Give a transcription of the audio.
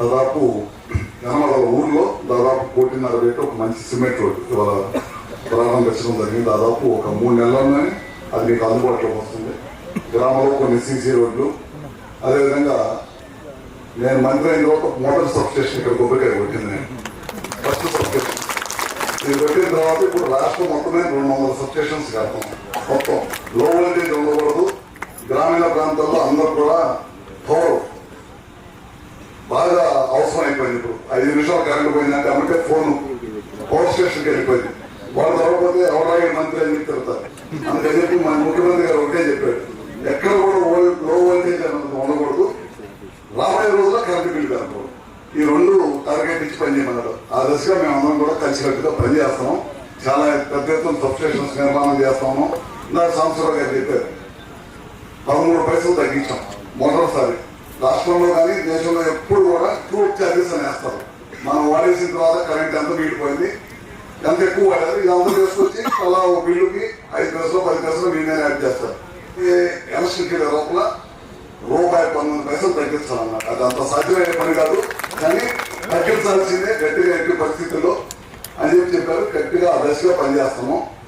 దాదాపు యనమల ఊర్లో దాదాపు కోటిన్నర రేటు ఒక మంచి సిమెంట్ రోడ్ ఇవాళ ప్రారంభించడం జరిగింది. దాదాపు ఒక మూడు నెలల్లోనే అది మీకు అందుబాటులోకి వస్తుంది. గ్రామంలో కొన్ని సీసీ రోడ్లు. అదేవిధంగా నేను మంత్రి అయిన తర్వాత మోటార్ సబ్స్టేషన్ ఇక్కడ కొబ్బరికాయ కొట్టింది ఫస్ట్ సబ్స్టేషన్ ఇది పెట్టిన తర్వాత ఇప్పుడు రాష్ట్రం మొత్తమే రెండు వందల సబ్స్టేషన్స్ కడతాం. మొత్తం. లో వోల్టేజ్ ఉండకూడదు గ్రామీణ ప్రాంతాల్లో అందరూ కూడా పవర్ బాగా అవసరం అయిపోయింది ఇప్పుడు. ఐదు నిమిషాలు కరెంట్ పోయిందంటే అమ్మటే ఫోన్ పవర్ స్టేషన్కి వెళ్ళిపోయింది. వాళ్ళు దొరకకపోతే ఎవరాగే మంత్రి అని తిరుగుతారు అందుకని చెప్పి మన ముఖ్యమంత్రి గారు ఒకటే చెప్పాడు ఎక్కడ కూడా లో వోల్టేజ్ అన్నది ఉండకూడదు. రాబోయే రోజుల్లో కరెంట్ బిల్లు కాకూడదు ఈ రెండు టార్గెట్ ఇచ్చి పనిచేయమన్నారు ఆ దశగా మేము అందరం కూడా కలిసికట్టుగా పనిచేస్తున్నాం చాలా పెద్ద ఎత్తున సబ్స్టేషన్స్ నిర్మాణం చేస్తాము నా సంవత్సరాలు గారు చెప్పారు. పదమూడు పైసలు తగ్గించాం. మొదటిసారి. రాష్ట్రంలో కానీ దేశంలో ఎప్పుడు కూడా అని వేస్తారు మనం వాడేసిన తర్వాత కరెంట్ ఎంత మిగిలిపోయింది? ఎంత ఎక్కువ వాడారు? ఇదంతా తీసుకొచ్చి అలా ఒక బిల్లుకి ఐదు పైసలు పది పైసలు మీనే యాడ్ చేస్తారు. ఈ లోపల రూపాయి పంతొమ్మిది పైసలు తగ్గించాలన్నమాట. అది అంత సాధ్యమయ్యే పని కాదు. కానీ తగ్గించాల్సిందే గట్టిగా ఎట్టి పరిస్థితుల్లో అని చెప్పి చెప్పారు. గట్టిగా ఆ దశగా పనిచేస్తాము.